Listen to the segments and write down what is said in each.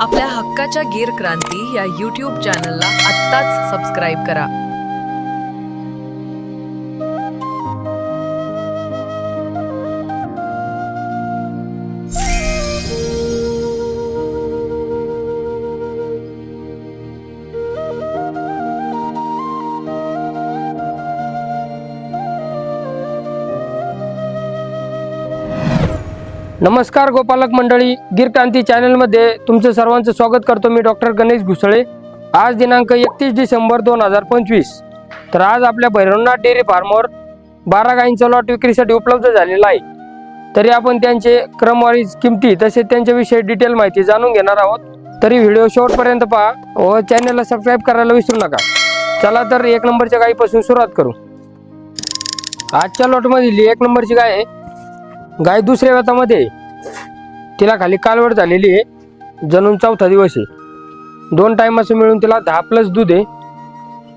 आपल्या हक्काच्या गीर क्रांती या यूट्यूब चॅनलला आत्ताच सबस्क्राईब करा. नमस्कार गोपालक मंडळी गिर क्रांती चॅनलमध्ये तुमचं सर्वांचं स्वागत करतो मी डॉक्टर गणेश घुसळे. आज दिनांक एकतीस डिसेंबर दोन हजार पंचवीस. तर आज आपल्या भैरवनाथ डेअरी फार्मवर बारा गायींचा लॉट विक्रीसाठी उपलब्ध झालेला आहे. तरी आपण त्यांचे क्रमवारी किमती तसेच त्यांच्याविषयी डिटेल माहिती जाणून घेणार आहोत. तरी व्हिडिओ शेवटपर्यंत पहा व चॅनलला सबस्क्राईब करायला विसरू नका. चला तर एक नंबरच्या गायीपासून सुरुवात करू. आजच्या लॉटमधील एक नंबरची गाय आहे गाय दुसऱ्या व्यतामध्ये तिला खाली कालवड झालेली आहे. जणून चौथा दिवस आहे. दोन टायमाचं मिळून तिला दहा प्लस दूध आहे.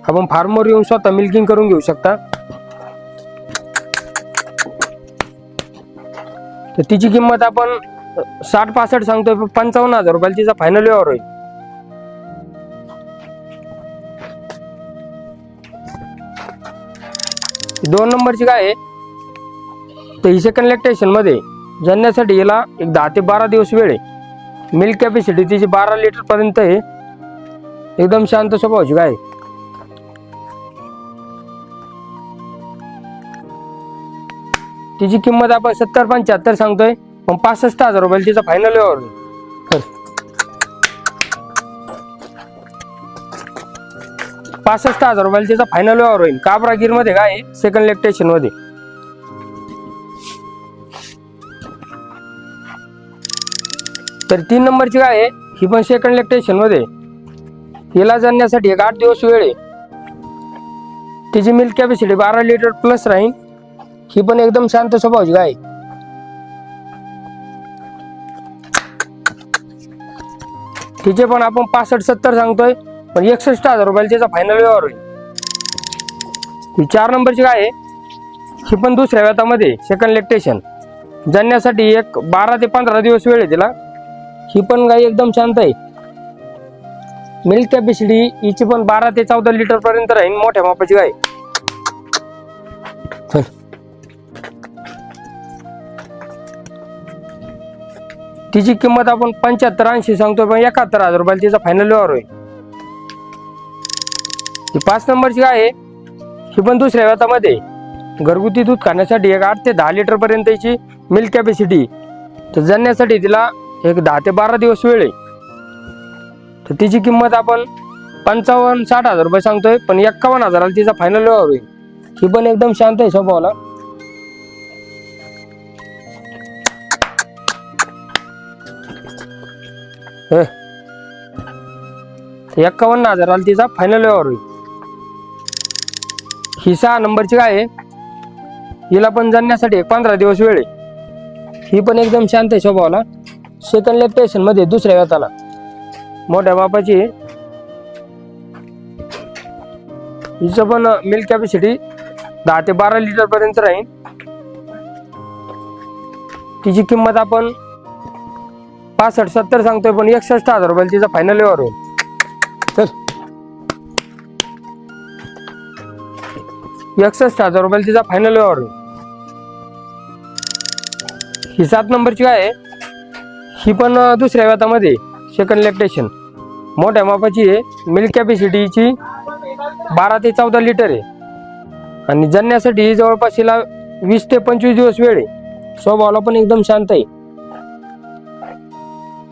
आपण फार्मवर येऊन स्वतः मिल्किंग करून घेऊ शकता. तर तिची किंमत आपण साठ पासष्ट सांगतोय पंचावन्न हजार रुपयाला तिचा फायनल व्यवहार होईल. दोन नंबरची काय आहे. तर ही सेकंड लॅक्टेशनमध्ये जणण्यासाठी याला एक दहा ते बारा दिवस वेळ आहे. मिल्क कॅपॅसिटी तिची बारा लिटर पर्यंत आहे. एकदम शांत स्वभावाची गाय आहे. तिची किंमत आपण सत्तर पंच्याहत्तर सांगतोय. पण पासष्ट हजार रुपयाला तिचा फायनल व्यवहार. पासष्ट हजार रुपयाला तिचा फायनल व्यवहार होईल. काबरा गिरमध्ये काय सेकंड लॅक्टेशन तर तीन नंबरची काय आहे. ही पण सेकंड लेक्टेशनमध्ये हिला जाण्यासाठी एक आठ दिवस वेळ आहे. तिची मिल्क कॅपॅसिटी बारा लिटर प्लस राहील ही पण एकदम शांत स्वभावची गाय तिचे पण आपण पासष्ट सत्तर सांगतोय पण एकसष्ट हजार रुपयाला तिचा फायनल व्यवहार होईल. ही चार नंबरची गाय आहे. ही पण दुसऱ्या व्यातामध्ये सेकंड लेक्टेशन जाण्यासाठी एक बारा ते पंधरा दिवस वेळ आहे तिला. ही पण गाय एकदम शांत आहे. मिल्क कॅपॅसिटी हिची पण बारा ते चौदा लिटर पर्यंत राहील मोठ्या मापाची गाय. तिची किंमत आपण पंच्याहत्तर ऐंशी सांगतो पण एकाहत्तर हजार रुपयाला तिचा फायनल व्यवहार होईल. ही पाच नंबरची गाय आहे. ही पण दुसऱ्या व्यातामध्ये घरगुती दूध खाण्यासाठी एक आठ ते दहा लिटर पर्यंत हिची मिल्क कॅपॅसिटी तर जाण्यासाठी तिला एक दहा ते बारा दिवस वेळ आहे. तर तिची किंमत आपण पंचावन्न साठ हजार रुपये सांगतोय पण एक्कावन्न हजाराला तिचा फायनल व्यवहार होईल. ही पण एकदम शांत आहे स्वभावाला. एक्कावन्न हजाराला तिचा फायनल व्यवहार होईल. ही सहा नंबरची काय आहे. हिला पण जाण्यासाठी पंधरा दिवस वेळ आहे. ही पण एकदम शांत आहे स्वभावाला. सेकंड लॅक्टेशनमध्ये दुसऱ्या व्यताला मोठ्या बापाची हिचं पण मिल्क कॅपॅसिटी दहा ते बारा लिटर पर्यंत राहील तिची किंमत आपण पासष्ट सत्तर सांगतोय पण एकसष्ट हजार रुपयाला तिचा फायनल व्यवहार होईल. चल. एकसष्ट हजार रुपयाला तिचा फायनल व्यवहार होईल. ही सात नंबरची काय आहे? ही पण दुसऱ्या व्यातामध्ये सेकंड लॅक्टेशन मोठ्या मापाची आहे. मिल्क कॅपॅसिटीची बारा ते चौदा लिटर आहे. आणि जणण्यासाठी जवळपास हिला वीस ते पंचवीस दिवस वेळ आहे. स्वभावाला पण एकदम शांत आहे.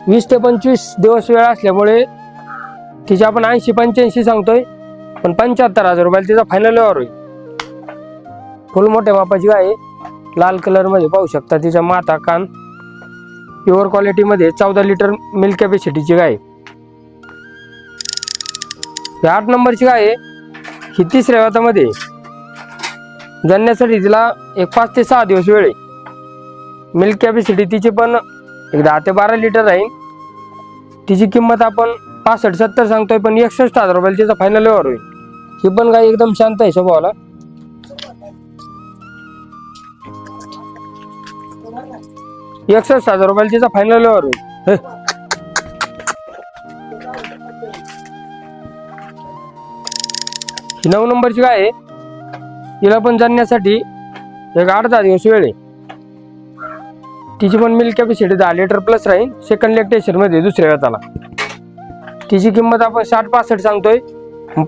वीस ते पंचवीस दिवस वेळ असल्यामुळे तिची आपण ऐंशी पंच्याऐंशी सांगतोय. पण पंच्याहत्तर हजार रुपयाला तिचा फायनल व्यवहार होईल. फुल मोठ्या मापाची गाय आहे. लाल कलरमध्ये पाहू शकता तिचा माथा कान. प्युअर क्वालिटीमध्ये चौदा लिटर मिल्क कॅपॅसिटीची गाय. ही आठ नंबरची गाय आहे ही तिसऱ्या वातामध्ये आहे. तिला एक पाच ते सहा दिवस वेळ आहे. मिल्क कॅपॅसिटी तिची पण एक दहा ते बारा लिटर राहील. तिची किंमत आपण पासष्ट सत्तर सांगतोय पण एकसष्ट हजार रुपयाला तिचा फायनल व्यवहार होईल. ही पण गाय एकदम शांत आहे स्वभावाला. एकसष्ट हजार रुपयाला तिचा फायनल व्यवहार होईल. नऊ नंबरची काय आहे. तिला पण जाण्यासाठी एक आठ दहा दिवस वेळ आहे. तिची पण मिल्क कॅपॅसिटी दहा लिटर प्लस राहील. सेकंड लेग दुसऱ्या वेळाला तिची किंमत आपण साठ पासष्ट सांगतोय.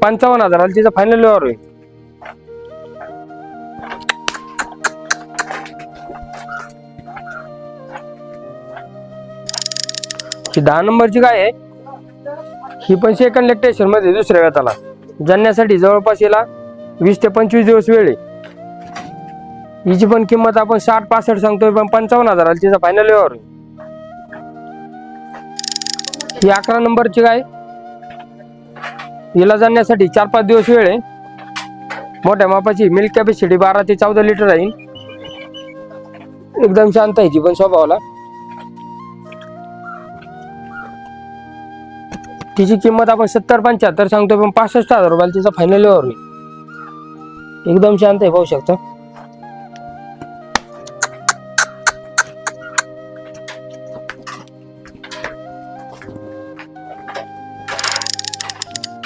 पंचावन्न हजाराला तिचा फायनल व्यवहार होईल. ही दहा नंबरची गाय आहे. ही पण सेकंड लेक्टेशनमध्ये दुसऱ्या वेताला जाण्यासाठी जवळपास याला वीस ते पंचवीस दिवस वेळ आहे. हिची पण किंमत आपण साठ पासष्ट सांगतोय पण पंचावन्न हजाराला तिचा फायनल व्यवहार होईल ही अकरा नंबरची गाय. हिला जाण्यासाठी चार पाच दिवस वेळ आहे. मोठ्या मापाची मिल्क कॅपॅसिटी बारा ते चौदा लिटर राहील एकदम शांत आहे ती पण स्वभावाला. तिची किंमत आपण सत्तर पंच्याहत्तर सांगतो पण पासष्ट हजार रुपयाला तिचा फायनल व्यवहार होईल. एकदम शांत आहे पाहू शकता.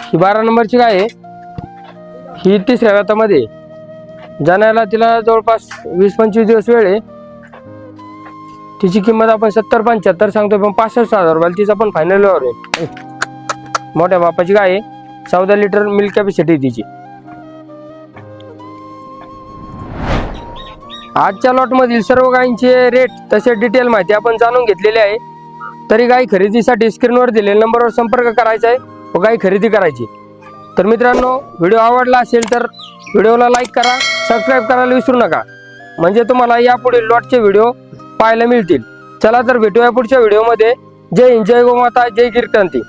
ही बारा नंबरची काय आहे. ही तिसऱ्या व्यातामध्ये जाण्याला तिला जवळपास वीस पंचवीस दिवस वेळ आहे. तिची किंमत आपण सत्तर पंच्याहत्तर सांगतो पण पासष्ट हजार रुपयाला तिचा पण फायनल व्यवहार आहे. मोठ्या बापाची गाय आहे. चौदा लिटर मिल्क कॅपॅसिटी तिची. आजच्या लॉटमधील सर्व गायींचे रेट तसे डिटेल माहिती आपण जाणून घेतलेली आहे. तरी गाय खरेदीसाठी स्क्रीनवर दिलेल्या नंबरवर संपर्क करायचा आहे व गाय खरेदी करायची तर मित्रांनो व्हिडिओ आवडला असेल तर व्हिडिओला लाईक करा सबस्क्राईब करायला विसरू नका. म्हणजे तुम्हाला यापुढील लॉटचे व्हिडिओ पाहायला मिळतील. चला तर भेटूया पुढच्या व्हिडिओमध्ये जय हिंद जय गोमाता जय कीर्तंती.